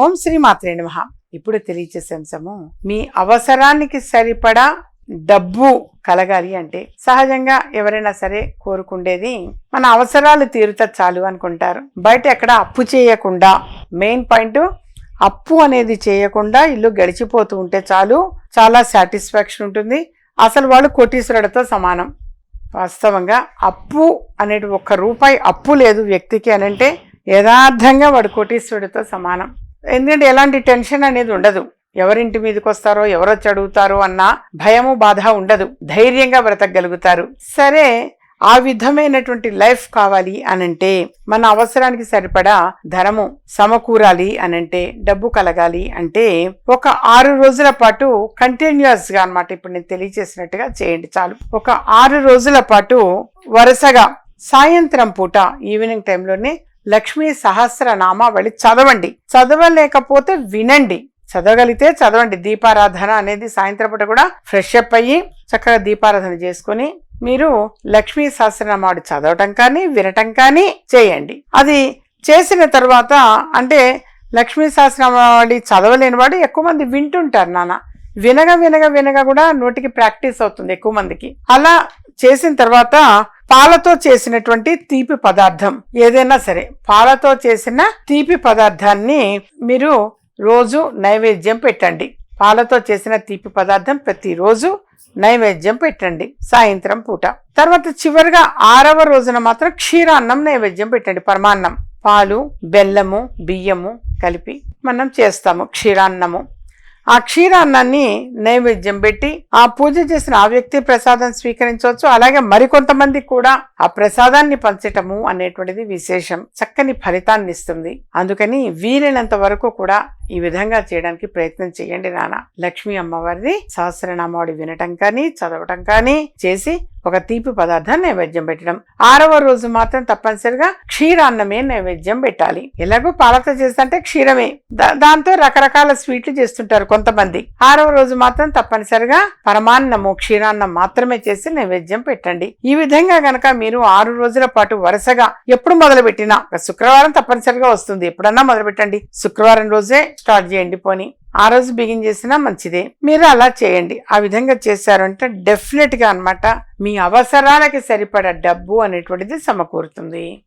ఓం శ్రీ మాత్రే నమ. ఇప్పుడు తెలియచేసే అంశము మీ అవసరానికి సరిపడా డబ్బు కలగాలి అంటే సహజంగా ఎవరైనా సరే కోరుకుండేది మన అవసరాలు తీరుతా చాలు అనుకుంటారు. బయట ఎక్కడ అప్పు చేయకుండా మెయిన్ పాయింట్ అప్పు అనేది చేయకుండా ఇల్లు గడిచిపోతూ ఉంటే చాలు చాలా సాటిస్ఫాక్షన్ ఉంటుంది. అసలు వాళ్ళు కోటీశ్వరుడితో సమానం. వాస్తవంగా అప్పు అనేది ఒక్క రూపాయి అప్పు లేదు వ్యక్తికి అని అంటే యథార్థంగా వాడు కోటీశ్వరుడితో సమానం. ఎందుకంటే ఎలాంటి టెన్షన్ అనేది ఉండదు. ఎవరింటి మీదకి వస్తారో ఎవరొచ్చి అడుగుతారో అన్న భయము బాధ ఉండదు. ధైర్యంగా బ్రతకగలుగుతారు. సరే ఆ విధమైనటువంటి లైఫ్ కావాలి అనంటే మన అవసరానికి సరిపడా ధనము సమకూరాలి అనంటే డబ్బు కలగాలి అంటే ఒక ఆరు రోజుల పాటు కంటిన్యూస్గా అనమాట ఇప్పుడు నేను తెలియజేసినట్టుగా చేయండి చాలు. ఒక ఆరు రోజుల పాటు వరుసగా సాయంత్రం పూట ఈవినింగ్ టైంలోనే లక్ష్మీ సహస్రనామావళి చదవండి. చదవలేకపోతే వినండి. చదవగలిగితే చదవండి. దీపారాధన అనేది సాయంత్రం పూట కూడా ఫ్రెష్ అప్ అయ్యి చక్కగా దీపారాధన చేసుకొని మీరు లక్ష్మీ సహస్రనామాడు చదవటం కానీ వినటం కానీ చేయండి. అది చేసిన తర్వాత అంటే లక్ష్మీ సహస్రనామావళి చదవలేని వాడు ఎక్కువ మంది వింటుంటారు నాన్న. వినగ వినగ వినగ కూడా నోటికి ప్రాక్టీస్ అవుతుంది ఎక్కువ మందికి. అలా చేసిన తర్వాత పాలతో చేసినటువంటి తీపి పదార్థం ఏదైనా సరే పాలతో చేసిన తీపి పదార్థాన్ని మీరు రోజు నైవేద్యం పెట్టండి. పాలతో చేసిన తీపి పదార్థం ప్రతిరోజు నైవేద్యం పెట్టండి సాయంత్రం పూట. తర్వాత చివరిగా ఆరవ రోజున మాత్రం క్షీరాన్నం నైవేద్యం పెట్టండి పరమాన్నం. పాలు బెల్లము బియ్యము కలిపి మనం చేస్తాము క్షీరాన్నము. ఆ క్షీరాన్నాన్ని నైవేద్యం పెట్టి ఆ పూజ చేసిన ఆ వ్యక్తి ప్రసాదం స్వీకరించవచ్చు. అలాగే మరికొంతమంది కూడా ఆ ప్రసాదాన్ని పంచటము అనేటువంటిది విశేషం. చక్కని ఫలితాన్ని ఇస్తుంది. అందుకని వీలైనంత వరకు కూడా ఈ విధంగా చేయడానికి ప్రయత్నం చేయండి నాన్న. లక్ష్మీ అమ్మవారిది సహస్రనామాడి వినటం కానీ చదవటం కానీ చేసి ఒక తీపి పదార్థాన్ని నైవేద్యం పెట్టడం. ఆరవ రోజు మాత్రం తప్పనిసరిగా క్షీరాన్నమే నైవేద్యం పెట్టాలి. ఎలాగో పాలతో చేస్తుంటే క్షీరమే. దాంతో రకరకాల స్వీట్లు చేస్తుంటారు కొంతమంది. ఆరవ రోజు మాత్రం తప్పనిసరిగా పరమాన్నము క్షీరాన్నం మాత్రమే చేసి నైవేద్యం పెట్టండి. ఈ విధంగా గనక మీరు ఆరు రోజుల పాటు వరుసగా ఎప్పుడు మొదలు పెట్టినా శుక్రవారం తప్పనిసరిగా వస్తుంది. ఎప్పుడన్నా మొదలు పెట్టండి శుక్రవారం రోజే స్టార్ట్ చేయండి పోని. ఆ రోజు బిగిన్ చేసినా మంచిదే. మీరు అలా చేయండి. ఆ విధంగా చేశారంటే డెఫినెట్గా డెఫినెట్గా అన్నమాట మీ అవసరాలకి సరిపడా డబ్బు అనేటువంటిది సమకూరుతుంది.